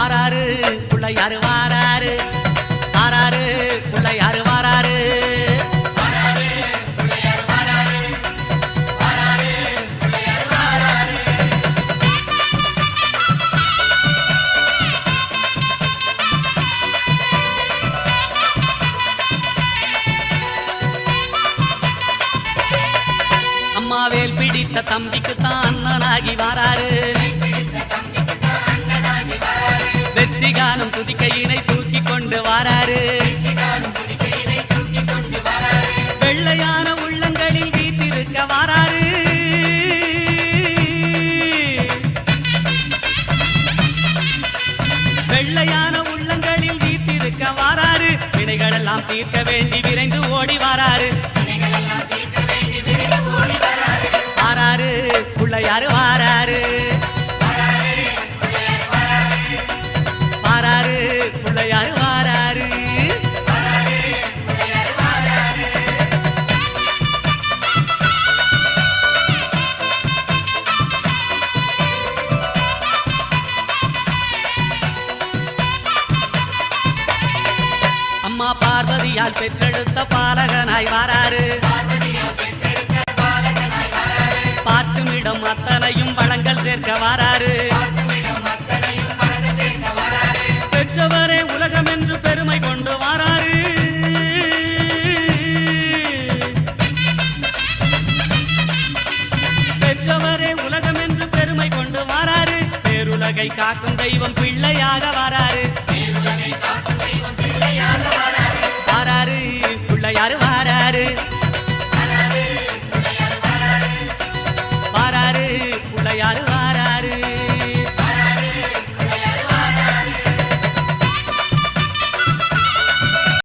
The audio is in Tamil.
ஆறாறு வாராரு? பிள்ளையாரு வாராரு? வாராரு பிள்ளையாரு வாராரு? அம்மாவேல் பிடித்த தம்பிக்கு தான் அண்ணனாகி வாராரு. நிலையான உள்ளங்களில் வீட்டிருக்க வாராரு. வினைகளெல்லாம் தீர்க்க வேண்டி விரைந்து ஓடி வாராரு. அம்மா பார்வதியால் பெற்றெடுத்த பாலகனாய் வாராரு. பார்த்துமிடம் அத்தனையும் வளங்கள் சேர்க்க வாராரு. பெற்றவரே உலகம் என்று பெருமை கொண்டு வாராரு. பெற்றவரே உலகம் என்று பெருமை கொண்டு வாராரு. பேருலகை காக்கும் தெய்வம் பிள்ளையாக வாராரு. யாரு